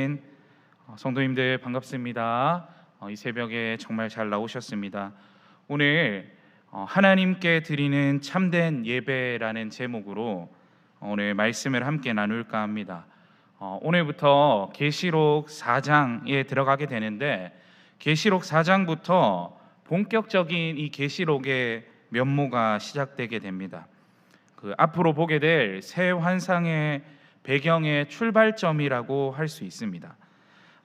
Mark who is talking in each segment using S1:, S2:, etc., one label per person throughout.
S1: 오신 어, 성도님들 반갑습니다. 어, 이 새벽에 정말 잘 나오셨습니다. 오늘 어, 하나님께 드리는 참된 예배라는 제목으로 오늘 말씀을 함께 나눌까 합니다. 어, 오늘부터 계시록 4장에 들어가게 되는데 계시록 4장부터 본격적인 이 계시록의 면모가 시작되게 됩니다. 그 앞으로 보게 될 새 환상의 배경의 출발점이라고 할 수 있습니다.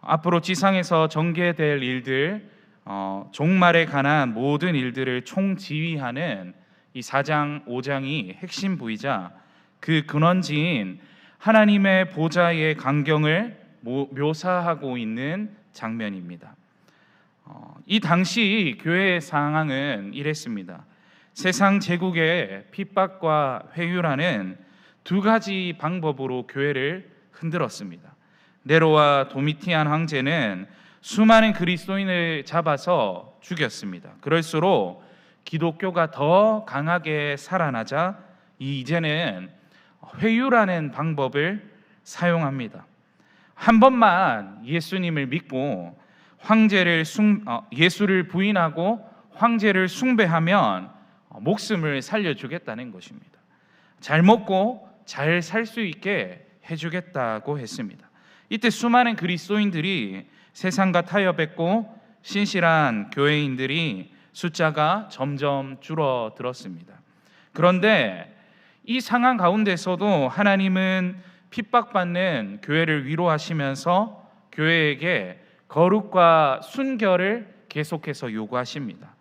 S1: 앞으로 지상에서 전개될 일들, 어, 종말에 관한 모든 일들을 총지휘하는 이 4장, 5장이 핵심 부이자 그 근원지인 하나님의 보좌의 강경을 모- 묘사하고 있는 장면입니다. 어, 이 당시 교회의 상황은 이랬습니다. 세상 제국의 핍박과 회유라는 두 가지 방법으로 교회를 흔들었습니다. 네로와 도미티안 황제는 수많은 그리스도인을 잡아서 죽였습니다. 그럴수록 기독교가 더 강하게 살아나자 이 이제는 회유라는 방법을 사용합니다. 한 번만 예수님을 믿고 황제를 숭, 어, 예수를 부인하고 황제를 숭배하면 어, 목숨을 살려주겠다는 것입니다. 잘 먹고 잘 살 수 있게 해주겠다고 했습니다. 이때 수많은 그리스도인들이 세상과 타협했고 신실한 교회인들이 숫자가 점점 줄어들었습니다. 그런데 이 상황 가운데서도 하나님은 핍박받는 교회를 위로하시면서 교회에게 거룩과 순결을 계속해서 요구하십니다.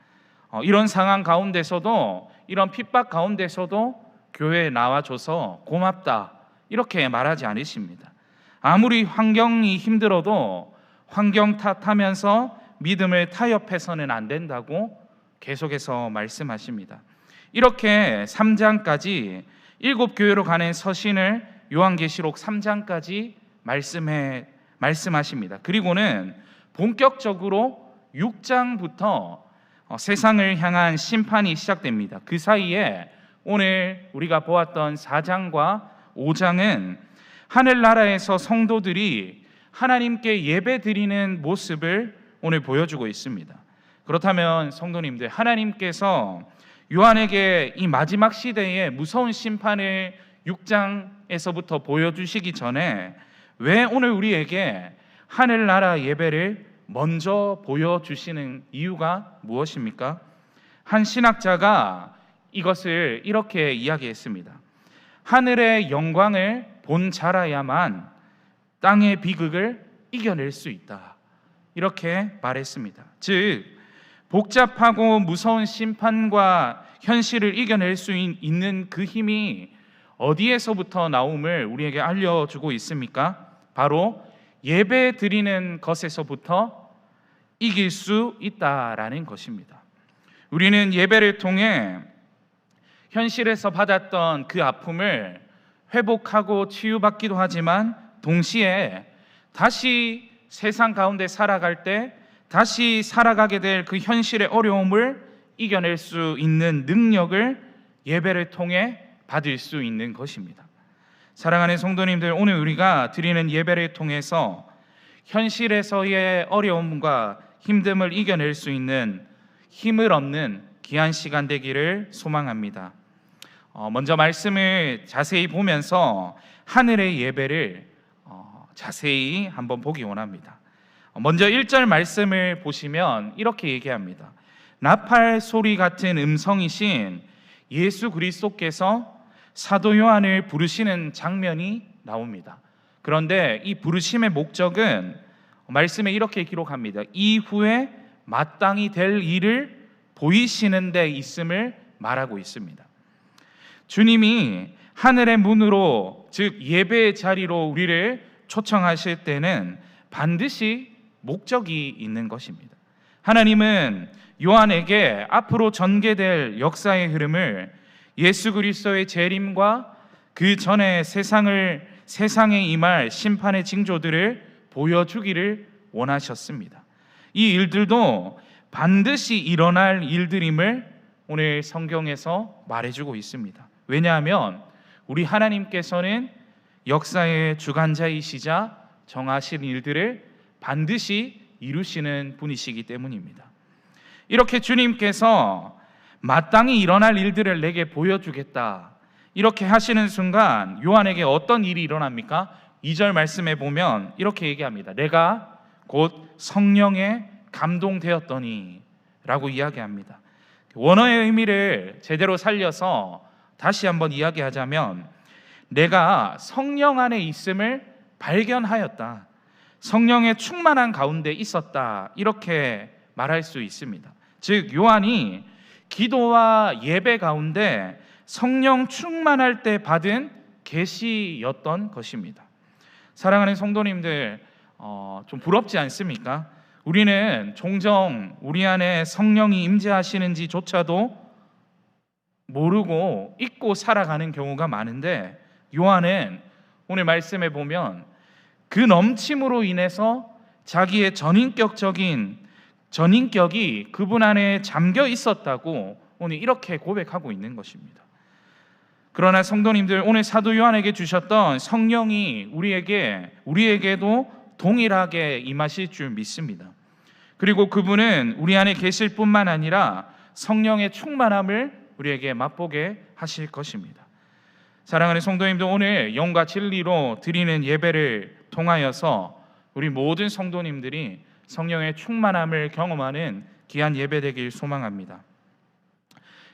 S1: 어, 이런 상황 가운데서도 이런 핍박 가운데서도 교회에 나와줘서 고맙다 이렇게 말하지 않으십니다. 아무리 환경이 힘들어도 환경 탓하면서 믿음을 타협해서는 안 된다고 계속해서 말씀하십니다. 이렇게 3장까지 일곱 교회로 가는 서신을 요한계시록 3장까지 말씀해 말씀하십니다. 그리고는 본격적으로 6장부터 어, 세상을 향한 심판이 시작됩니다. 그 사이에 오늘 우리가 보았던 4장과 5장은 하늘나라에서 성도들이 하나님께 예배 드리는 모습을 오늘 보여주고 있습니다. 그렇다면 성도님들 하나님께서 요한에게 이 마지막 시대의 무서운 심판을 6장에서부터 보여주시기 전에 왜 오늘 우리에게 하늘나라 예배를 먼저 보여주시는 이유가 무엇입니까? 한 신학자가 이것을 이렇게 이야기했습니다. 하늘의 영광을 본 자라야만 땅의 비극을 이겨낼 수 있다. 이렇게 말했습니다. 즉, 복잡하고 무서운 심판과 현실을 이겨낼 수 있- 있는 그 힘이 어디에서부터 나옴을 우리에게 알려주고 있습니까? 바로 예배 드리는 것에서부터 이길 수 있다라는 것입니다. 우리는 예배를 통해 현실에서 받았던 그 아픔을 회복하고 치유받기도 하지만 동시에 다시 세상 가운데 살아갈 때 다시 살아가게 될 그 현실의 어려움을 이겨낼 수 있는 능력을 예배를 통해 받을 수 있는 것입니다. 사랑하는 성도님들, 오늘 우리가 드리는 예배를 통해서 현실에서의 어려움과 힘듦을 이겨낼 수 있는 힘을 얻는 귀한 시간 되기를 소망합니다. 어, 먼저 말씀을 자세히 보면서 하늘의 예배를 어, 자세히 한번 보기 원합니다. 어, 먼저 1절 말씀을 보시면 이렇게 얘기합니다. 나팔 소리 같은 음성이신 예수 그리스도께서 사도 요한을 부르시는 장면이 나옵니다. 그런데 이 부르심의 목적은 말씀에 이렇게 기록합니다. 이후에 마땅히 될 일을 보이시는 데 있음을 말하고 있습니다. 주님이 하늘의 문으로 즉 예배의 자리로 우리를 초청하실 때는 반드시 목적이 있는 것입니다. 하나님은 요한에게 앞으로 전개될 역사의 흐름을 예수 그리스도의 재림과 그 전에 세상을 세상에 임할 심판의 징조들을 보여주기를 원하셨습니다. 이 일들도 반드시 일어날 일들임을 오늘 성경에서 말해주고 있습니다. 왜냐하면 우리 하나님께서는 역사의 주관자이시자 정하신 일들을 반드시 이루시는 분이시기 때문입니다. 이렇게 주님께서 마땅히 일어날 일들을 내게 보여주겠다. 이렇게 하시는 순간 요한에게 어떤 일이 일어납니까? 2절 말씀에 보면 이렇게 얘기합니다. 내가 곧 성령에 감동되었더니 라고 이야기합니다. 원어의 의미를 제대로 살려서 다시 한번 이야기하자면 내가 성령 안에 있음을 발견하였다. 성령의 충만한 가운데 있었다. 이렇게 말할 수 있습니다. 즉 요한이 기도와 예배 가운데 성령 충만할 때 받은 계시였던 것입니다. 사랑하는 성도님들 어, 좀 부럽지 않습니까? 우리는 종종 우리 안에 성령이 임재하시는지조차도 모르고 잊고 살아가는 경우가 많은데 요한은 오늘 말씀에 보면 그 넘침으로 인해서 자기의 전인격적인 전인격이 그분 안에 잠겨 있었다고 오늘 이렇게 고백하고 있는 것입니다. 그러나 성도님들 오늘 사도 요한에게 주셨던 성령이 우리에게 우리에게도 동일하게 임하실 줄 믿습니다. 그리고 그분은 우리 안에 계실 뿐만 아니라 성령의 충만함을 우리에게 맛보게 하실 것입니다. 사랑하는 성도님들 오늘 영과 진리로 드리는 예배를 통하여서 우리 모든 성도님들이 성령의 충만함을 경험하는 귀한 예배 되길 소망합니다.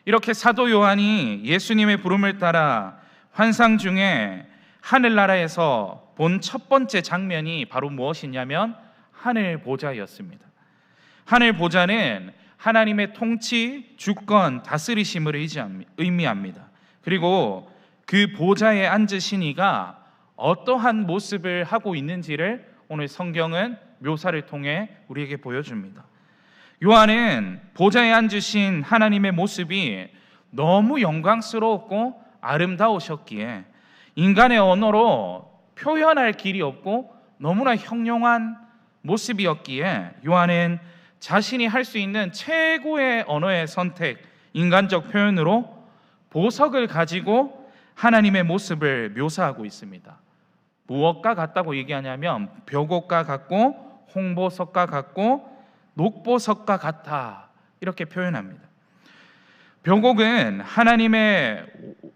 S1: 이렇게 사도 요한이 예수님의 부름을 따라 환상 중에 하늘나라에서 본 첫 번째 장면이 바로 무엇이냐면 하늘 보좌였습니다. 하늘 보좌는 하나님의 통치, 주권, 다스리심을 의미합니다. 그리고 그 보좌에 앉으신 이가 어떠한 모습을 하고 있는지를 오늘 성경은 묘사를 통해 우리에게 보여줍니다. 요한은 보좌에 앉으신 하나님의 모습이 너무 영광스러웠고 아름다우셨기에 인간의 언어로 표현할 길이 없고 너무나 형용한 모습이었기에 요한은 자신이 할 수 있는 최고의 언어의 선택, 인간적 표현으로 보석을 가지고 하나님의 모습을 묘사하고 있습니다. 무엇과 같다고 얘기하냐면 벽옥과 같고 홍보석과 같고 녹보석과 같아 이렇게 표현합니다. 벽옥은 하나님의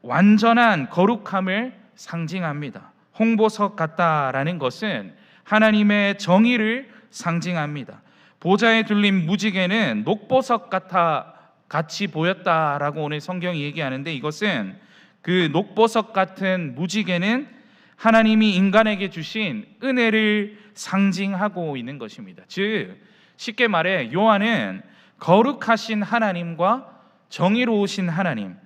S1: 완전한 거룩함을 상징합니다. 홍보석 같다라는 것은 하나님의 정의를 상징합니다. 보좌에 둘린 무지개는 녹보석 같아 같이 보였다라고 오늘 성경이 얘기하는데 이것은 그 녹보석 같은 무지개는 하나님이 인간에게 주신 은혜를 상징하고 있는 것입니다. 즉 쉽게 말해 요한은 거룩하신 하나님과 정의로우신 하나님,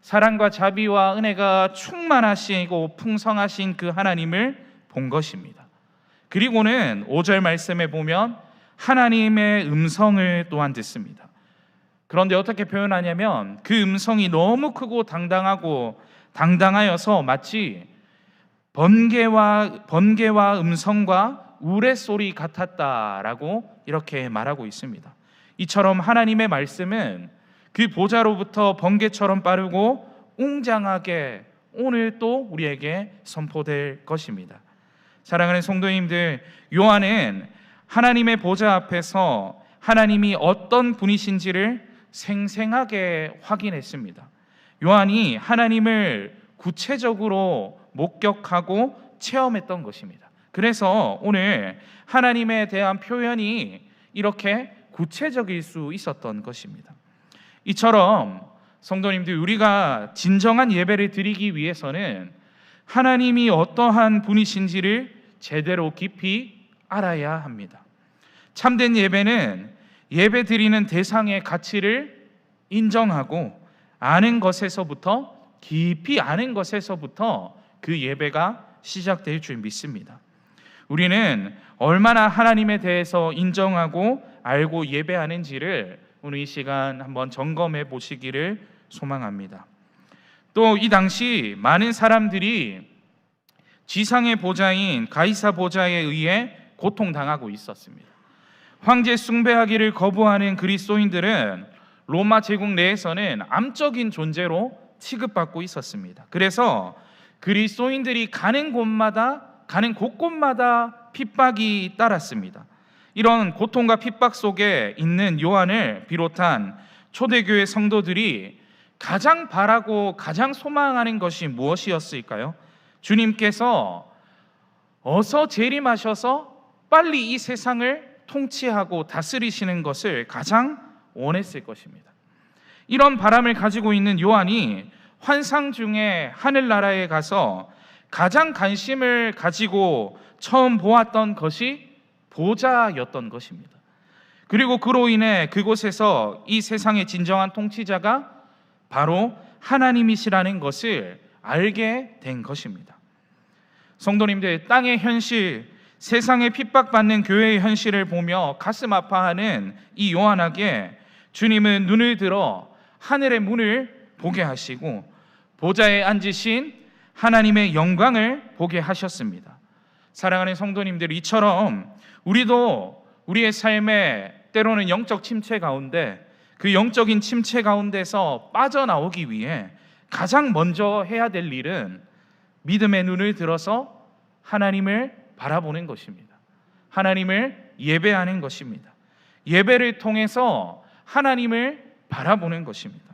S1: 사랑과 자비와 은혜가 충만하시고 풍성하신 그 하나님을 본 것입니다. 그리고는 5절 말씀에 보면 하나님의 음성을 또한 듣습니다. 그런데 어떻게 표현하냐면 그 음성이 너무 크고 당당하고 당당하여서 마치 번개와 번개와 음성과 우레소리 같았다라고 이렇게 말하고 있습니다. 이처럼 하나님의 말씀은 그 보좌로부터 번개처럼 빠르고 웅장하게 오늘 또 우리에게 선포될 것입니다. 사랑하는 성도님들, 요한은 하나님의 보좌 앞에서 하나님이 어떤 분이신지를 생생하게 확인했습니다. 요한이 하나님을 구체적으로 목격하고 체험했던 것입니다. 그래서 오늘 하나님에 대한 표현이 이렇게 구체적일 수 있었던 것입니다. 이처럼 성도님들 우리가 진정한 예배를 드리기 위해서는 하나님이 어떠한 분이신지를 제대로 깊이 알아야 합니다. 참된 예배는 예배 드리는 대상의 가치를 인정하고 아는 것에서부터 깊이 아는 것에서부터 그 예배가 시작될 줄 믿습니다. 우리는 얼마나 하나님에 대해서 인정하고 알고 예배하는지를 오늘 이 시간 한번 점검해 보시기를 소망합니다. 또 이 당시 많은 사람들이 지상의 보좌인 가이사 보좌에 의해 고통당하고 있었습니다. 황제 숭배하기를 거부하는 그리스도인들은 로마 제국 내에서는 암적인 존재로 취급받고 있었습니다. 그래서 그리스도인들이 가는 곳마다 가는 곳곳마다 핍박이 따랐습니다. 이런 고통과 핍박 속에 있는 요한을 비롯한 초대교회 성도들이 가장 바라고 가장 소망하는 것이 무엇이었을까요? 주님께서 어서 재림하셔서 빨리 이 세상을 통치하고 다스리시는 것을 가장 원했을 것입니다. 이런 바람을 가지고 있는 요한이 환상 중에 하늘나라에 가서 가장 관심을 가지고 처음 보았던 것이 보좌였던 것입니다. 그리고 그로 인해 그곳에서 이 세상의 진정한 통치자가 바로 하나님이시라는 것을 알게 된 것입니다. 성도님들, 땅의 현실, 세상에 핍박받는 교회의 현실을 보며 가슴 아파하는 이 요한에게 주님은 눈을 들어 하늘의 문을 보게 하시고 보좌에 앉으신 하나님의 영광을 보게 하셨습니다. 사랑하는 성도님들, 이처럼 우리도 우리의 삶에 때로는 영적 침체 가운데 그 영적인 침체 가운데서 빠져나오기 위해 가장 먼저 해야 될 일은 믿음의 눈을 들어서 하나님을 바라보는 것입니다. 하나님을 예배하는 것입니다. 예배를 통해서 하나님을 바라보는 것입니다.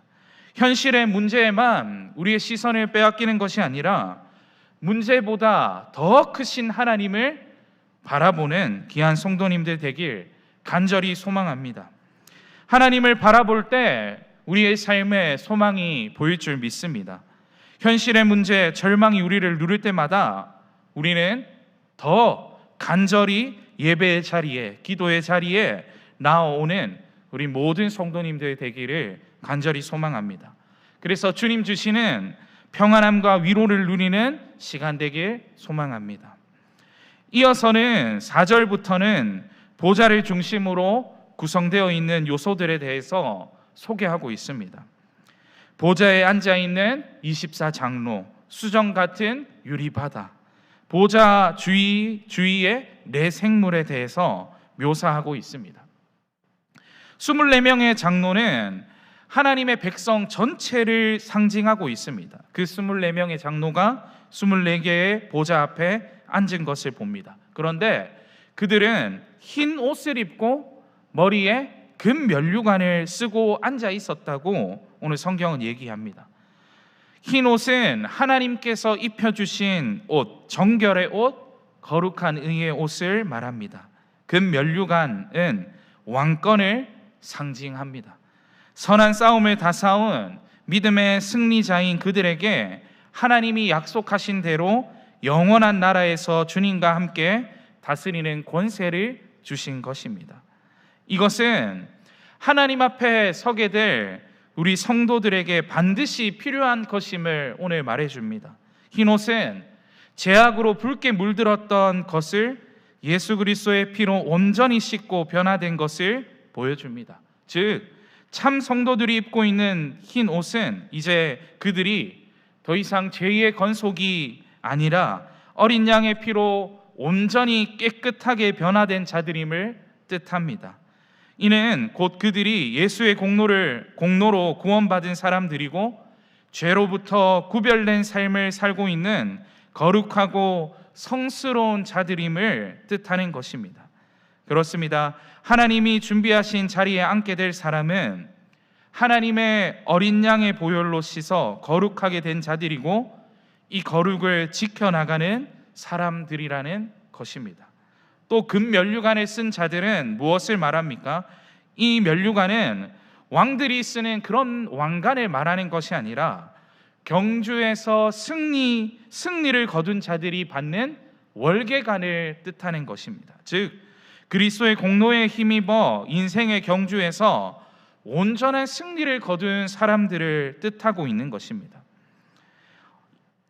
S1: 현실의 문제에만 우리의 시선을 빼앗기는 것이 아니라 문제보다 더 크신 하나님을 바라보는 귀한 성도님들 되길 간절히 소망합니다. 하나님을 바라볼 때 우리의 삶에 소망이 보일 줄 믿습니다. 현실의 문제, 절망이 우리를 누를 때마다 우리는 더 간절히 예배의 자리에, 기도의 자리에 나오는 우리 모든 성도님들 되기를 간절히 소망합니다. 그래서 주님 주시는 평안함과 위로를 누리는 시간 되길 소망합니다. 이어서는 4절부터는 보좌를 중심으로 구성되어 있는 요소들에 대해서 소개하고 있습니다. 보좌에 앉아 있는 24장로, 수정 같은 유리바다, 보좌 주위 주위의 네 생물에 대해서 묘사하고 있습니다. 24명의 장로는 하나님의 백성 전체를 상징하고 있습니다. 그 24명의 장로가 24개의 보좌 앞에 앉은 것을 봅니다. 그런데 그들은 흰 옷을 입고 머리에 금 면류관을 쓰고 앉아 있었다고 오늘 성경은 얘기합니다. 흰 옷은 하나님께서 입혀주신 옷, 정결의 옷, 거룩한 의의 옷을 말합니다. 금 면류관은 왕권을 상징합니다. 선한 싸움을 다 싸운 믿음의 승리자인 그들에게 하나님이 약속하신 대로 영원한 나라에서 주님과 함께 다스리는 권세를 주신 것입니다. 이것은 하나님 앞에 서게 될 우리 성도들에게 반드시 필요한 것임을 오늘 말해 줍니다. 흰옷은 제약으로 붉게 물들었던 것을 예수 그리스도의 피로 온전히 씻고 변화된 것을 보여줍니다. 즉, 참 성도들이 입고 있는 흰 옷은 이제 그들이 더 이상 죄의 건속이 아니라 어린 양의 피로 온전히 깨끗하게 변화된 자들임을 뜻합니다. 이는 곧 그들이 예수의 공로를 공로로 구원받은 사람들이고 죄로부터 구별된 삶을 살고 있는 거룩하고 성스러운 자들임을 뜻하는 것입니다. 그렇습니다. 하나님이 준비하신 자리에 앉게 될 사람은 하나님의 어린 양의 보혈로 씻어 거룩하게 된 자들이고 이 거룩을 지켜나가는 사람들이라는 것입니다. 또 금면류관을 쓴 자들은 무엇을 말합니까? 이 면류관은 왕들이 쓰는 그런 왕관을 말하는 것이 아니라 경주에서 승리 승리를 거둔 자들이 받는 월계관을 뜻하는 것입니다. 즉 그리스도의 공로에 힘입어 인생의 경주에서 온전한 승리를 거둔 사람들을 뜻하고 있는 것입니다.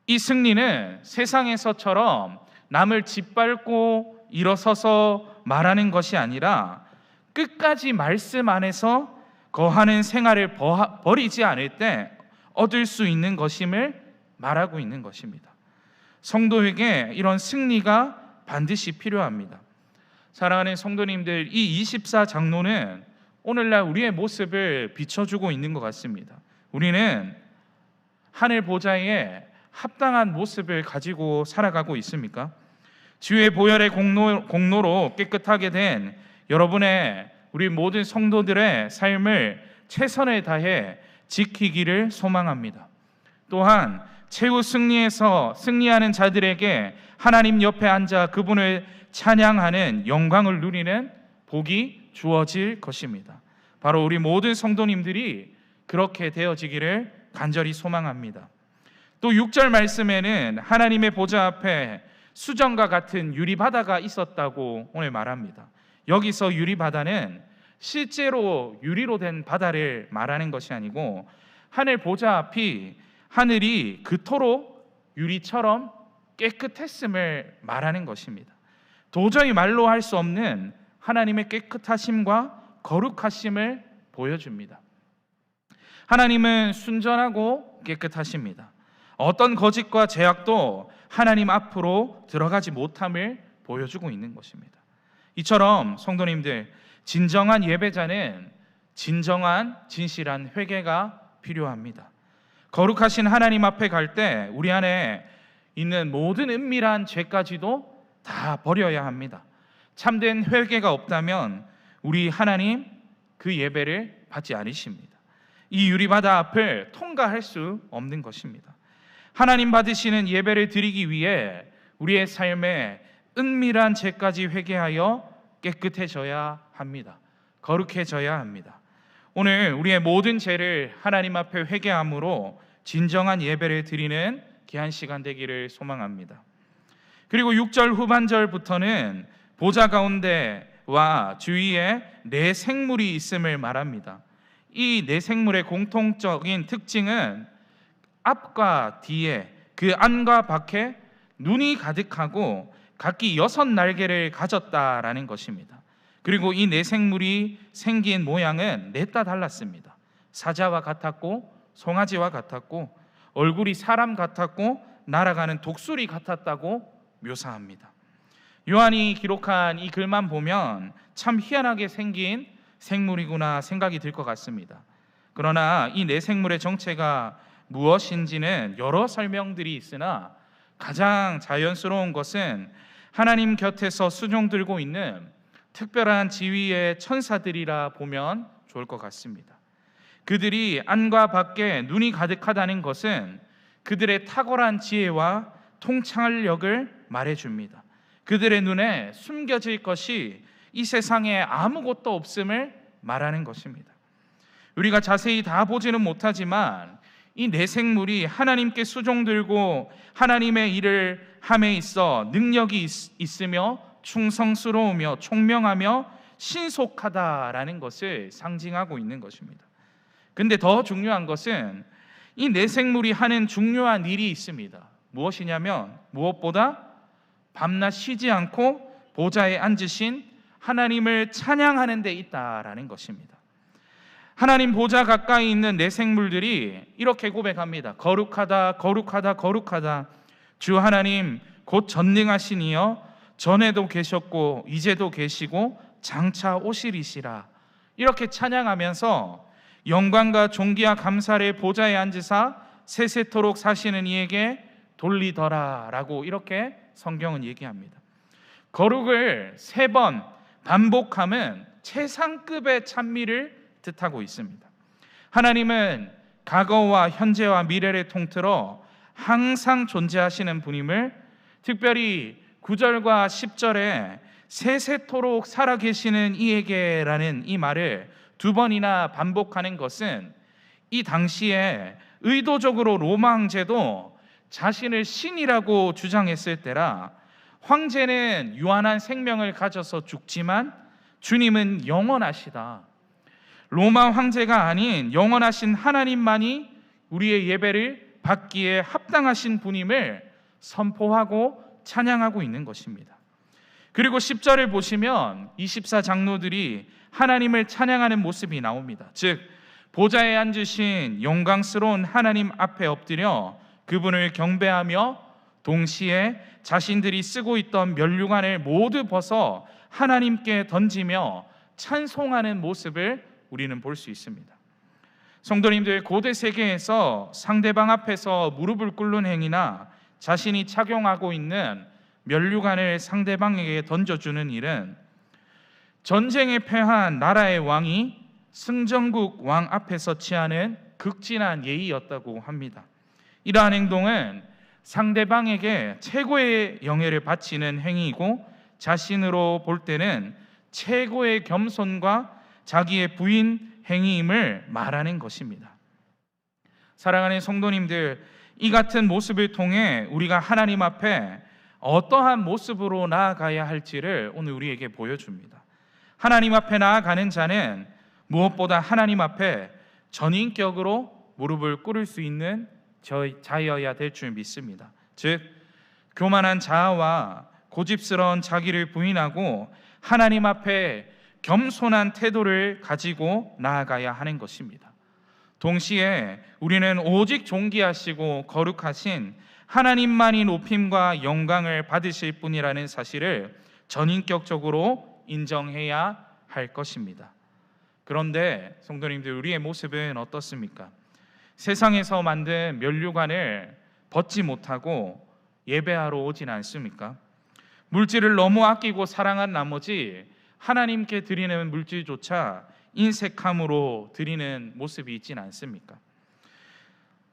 S1: 이 승리는 세상에서처럼 남을 짓밟고 일어서서 말하는 것이 아니라 끝까지 말씀 안에서 거하는 생활을 버리지 않을 때 얻을 수 있는 것임을 말하고 있는 것입니다. 성도에게 이런 승리가 반드시 필요합니다. 사랑하는 성도님들, 이 24장로는 오늘날 우리의 모습을 비춰주고 있는 것 같습니다. 우리는 하늘 보좌에 합당한 모습을 가지고 살아가고 있습니까? 주의 보혈의 공로, 공로로 깨끗하게 된 여러분의 우리 모든 성도들의 삶을 최선을 다해 지키기를 소망합니다. 또한 최후 승리에서 승리하는 자들에게 하나님 옆에 앉아 그분을 찬양하는 영광을 누리는 복이 주어질 것입니다. 바로 우리 모든 성도님들이 그렇게 되어지기를 간절히 소망합니다. 또 6절 말씀에는 하나님의 보좌 앞에 수정과 같은 유리 바다가 있었다고 오늘 말합니다. 여기서 유리 바다는 실제로 유리로 된 바다를 말하는 것이 아니고 하늘 보좌 앞이 하늘이 그토록 유리처럼 깨끗했음을 말하는 것입니다. 도저히 말로 할 수 없는 하나님의 깨끗하심과 거룩하심을 보여줍니다. 하나님은 순전하고 깨끗하십니다. 어떤 거짓과 제약도 하나님 앞으로 들어가지 못함을 보여주고 있는 것입니다. 이처럼 성도님들 진정한 예배자는 진정한 진실한 회개가 필요합니다. 거룩하신 하나님 앞에 갈 때 우리 안에 있는 모든 은밀한 죄까지도 다 버려야 합니다. 참된 회개가 없다면 우리 하나님 그 예배를 받지 않으십니다. 이 유리바다 앞을 통과할 수 없는 것입니다. 하나님 받으시는 예배를 드리기 위해 우리의 삶에 은밀한 죄까지 회개하여 깨끗해져야 합니다. 거룩해져야 합니다. 오늘 우리의 모든 죄를 하나님 앞에 회개함으로 진정한 예배를 드리는 귀한 시간 되기를 소망합니다. 그리고 6절 후반절부터는 보좌 가운데와 주위에 네 생물이 있음을 말합니다. 이네 생물의 공통적인 특징은 앞과 뒤에 그 안과 밖에 눈이 가득하고 각기 여섯 날개를 가졌다라는 것입니다. 그리고 이 네 생물이 생긴 모양은 넷다 달랐습니다. 사자와 같았고 송아지와 같았고 얼굴이 사람 같았고 날아가는 독수리 같았다고 묘사합니다. 요한이 기록한 이 글만 보면 참 희한하게 생긴 생물이구나 생각이 들 것 같습니다. 그러나 이 네 생물의 정체가 무엇인지는 여러 설명들이 있으나 가장 자연스러운 것은 하나님 곁에서 수종 들고 있는 특별한 지위의 천사들이라 보면 좋을 것 같습니다. 그들이 안과 밖에 눈이 가득하다는 것은 그들의 탁월한 지혜와 통찰력을 말해줍니다. 그들의 눈에 숨겨질 것이 이 세상에 아무것도 없음을 말하는 것입니다. 우리가 자세히 다 보지는 못하지만 이 내생물이 하나님께 수종들고 하나님의 일을 함에 있어 능력이 있, 으며 충성스러우며 총명하며 신속하다라는 것을 상징하고 있는 것입니다. 근데 더 중요한 것은 이 내생물이 하는 중요한 일이 있습니다. 무엇이냐면 무엇보다 밤낮 쉬지 않고 보좌에 앉으신 하나님을 찬양하는 데 있다라는 것입니다. 하나님 보좌 가까이 있는 내 생물들이 이렇게 고백합니다. 거룩하다, 거룩하다, 거룩하다. 주 하나님 곧 전능하시니여 전에도 계셨고 이제도 계시고 장차 오시리시라. 이렇게 찬양하면서 영광과 존귀와 감사를 보좌에 앉으사 세세토록 사시는 이에게 돌리더라라고 이렇게 성경은 얘기합니다. 거룩을 세 번 반복함은 최상급의 찬미를 뜻하고 있습니다. 하나님은 과거와 현재와 미래를 통틀어 항상 존재하시는 분임을 특별히 9절과 10절에 세세토록 살아계시는 이에게라는 이 말을 두 번이나 반복하는 것은 이 당시에 의도적으로 로마 황제도 자신을 신이라고 주장했을 때라 황제는 유한한 생명을 가져서 죽지만 주님은 영원하시다. 로마 황제가 아닌 영원하신 하나님만이 우리의 예배를 받기에 합당하신 분임을 선포하고 찬양하고 있는 것입니다. 그리고 10절을 보시면 24 장로들이 하나님을 찬양하는 모습이 나옵니다. 즉 보좌에 앉으신 영광스러운 하나님 앞에 엎드려 그분을 경배하며 동시에 자신들이 쓰고 있던 면류관을 모두 벗어 하나님께 던지며 찬송하는 모습을 우리는 볼 수 있습니다. 성도님들 고대 세계에서 상대방 앞에서 무릎을 꿇는 행위나 자신이 착용하고 있는 면류관을 상대방에게 던져주는 일은 전쟁에 패한 나라의 왕이 승전국 왕 앞에서 취하는 극진한 예의였다고 합니다. 이러한 행동은 상대방에게 최고의 영예를 바치는 행위이고 자신으로 볼 때는 최고의 겸손과 자기의 부인 행위임을 말하는 것입니다. 사랑하는 성도님들, 이 같은 모습을 통해 우리가 하나님 앞에 어떠한 모습으로 나아가야 할지를 오늘 우리에게 보여줍니다. 하나님 앞에 나아가는 자는 무엇보다 하나님 앞에 전인격으로 무릎을 꿇을 수 있는 자여야 될 줄 믿습니다. 즉 교만한 자아와 고집스러운 자기를 부인하고 하나님 앞에 겸손한 태도를 가지고 나아가야 하는 것입니다. 동시에 우리는 오직 존귀하시고 거룩하신 하나님만이 높임과 영광을 받으실 분이라는 사실을 전인격적으로 인정해야 할 것입니다. 그런데 성도님들 우리의 모습은 어떻습니까? 세상에서 만든 면류관을 벗지 못하고 예배하러 오진 않습니까? 물질을 너무 아끼고 사랑한 나머지 하나님께 드리는 물질조차 인색함으로 드리는 모습이 있진 않습니까?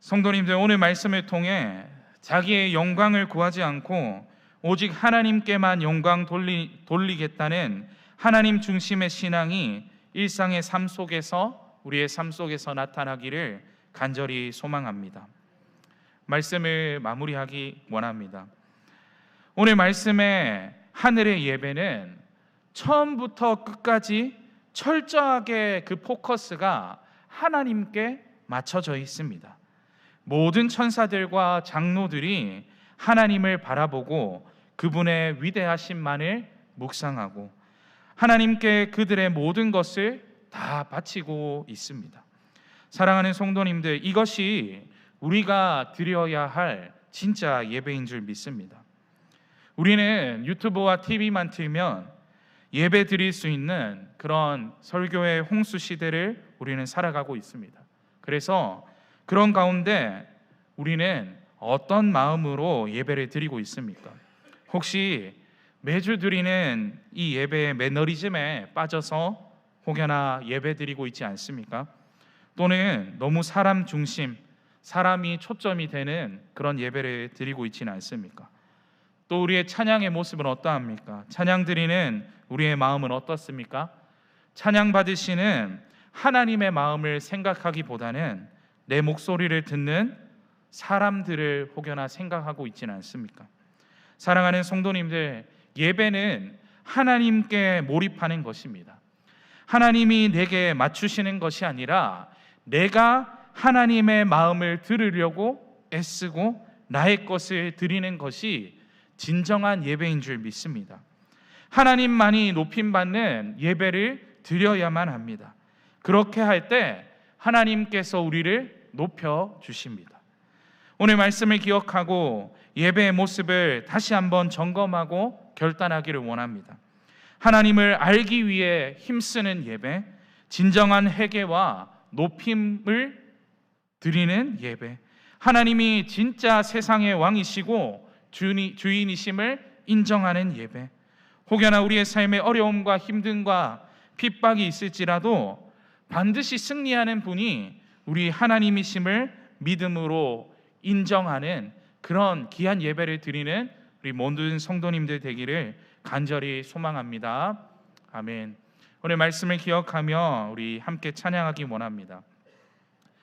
S1: 성도님들 오늘 말씀을 통해 자기의 영광을 구하지 않고 오직 하나님께만 영광 돌리, 돌리겠다는 하나님 중심의 신앙이 일상의 삶 속에서 우리의 삶 속에서 나타나기를 간절히 소망합니다. 말씀을 마무리하기 원합니다. 오늘 말씀의 하늘의 예배는 처음부터 끝까지 철저하게 그 포커스가 하나님께 맞춰져 있습니다. 모든 천사들과 장로들이 하나님을 바라보고 그분의 위대하심만을 묵상하고 하나님께 그들의 모든 것을 다 바치고 있습니다. 사랑하는 성도님들, 이것이 우리가 드려야 할 진짜 예배인 줄 믿습니다. 우리는 유튜브와 TV만 틀면 예배 드릴 수 있는 그런 설교의 홍수 시대를 우리는 살아가고 있습니다. 그래서 그런 가운데 우리는 어떤 마음으로 예배를 드리고 있습니까? 혹시 매주 드리는 이 예배의 매너리즘에 빠져서 혹여나 예배 드리고 있지 않습니까? 또는 너무 사람 중심, 사람이 초점이 되는 그런 예배를 드리고 있지는 않습니까? 또 우리의 찬양의 모습은 어떠합니까? 찬양 드리는 우리의 마음은 어떻습니까? 찬양 받으시는 하나님의 마음을 생각하기보다는 내 목소리를 듣는 사람들을 혹여나 생각하고 있지는 않습니까? 사랑하는 성도님들, 예배는 하나님께 몰입하는 것입니다. 하나님이 내게 맞추시는 것이 아니라 내가 하나님의 마음을 들으려고 애쓰고 나의 것을 드리는 것이 진정한 예배인 줄 믿습니다. 하나님만이 높임 받는 예배를 드려야만 합니다. 그렇게 할 때 하나님께서 우리를 높여 주십니다. 오늘 말씀을 기억하고 예배의 모습을 다시 한번 점검하고 결단하기를 원합니다. 하나님을 알기 위해 힘쓰는 예배, 진정한 회개와 높임을 드리는 예배. 하나님이 진짜 세상의 왕이시고 주인이심을 인정하는 예배. 혹여나 우리의 삶에 어려움과 힘듦과 핍박이 있을지라도 반드시 승리하는 분이 우리 하나님이심을 믿음으로 인정하는 그런 귀한 예배를 드리는 우리 모든 성도님들 되기를 간절히 소망합니다. 아멘. 오늘 말씀을 기억하며 우리 함께 찬양하기 원합니다.